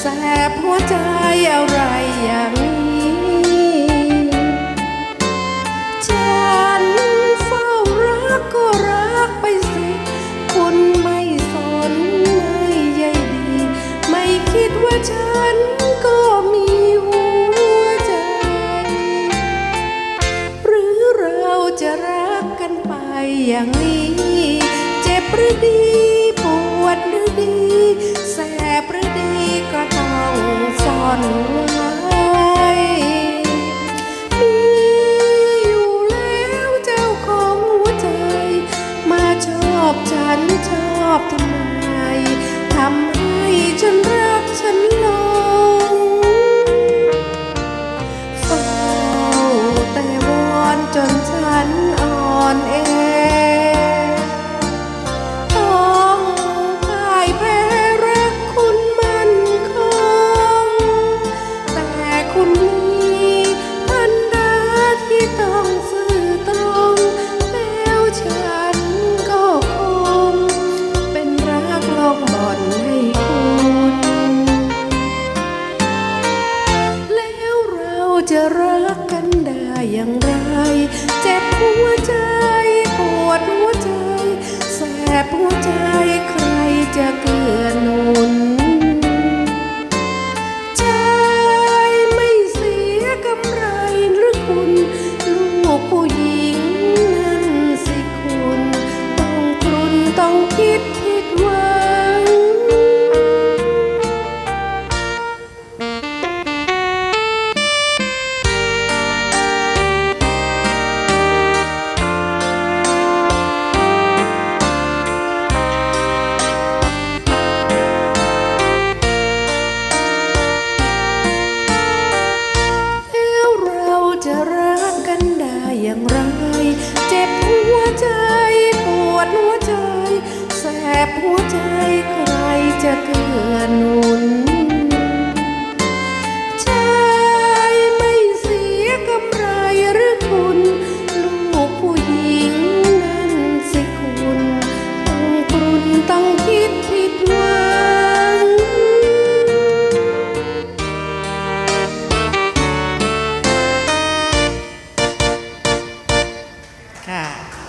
แสบหัวใจอะไรอย่างนี้ฉันเฝ้ารักก็รักไปสิคุณไม่สนไม่ใยดี ไม่คิดว่าฉันก็มีหัวใจ หรือเราจะรักกันไปอย่างนี้ เจ็บหรือดี ปวดหรือดีแสบ ก็ต้องซ่อน จะรักกันได้อย่างไร เจ็บหัวใจ 哎。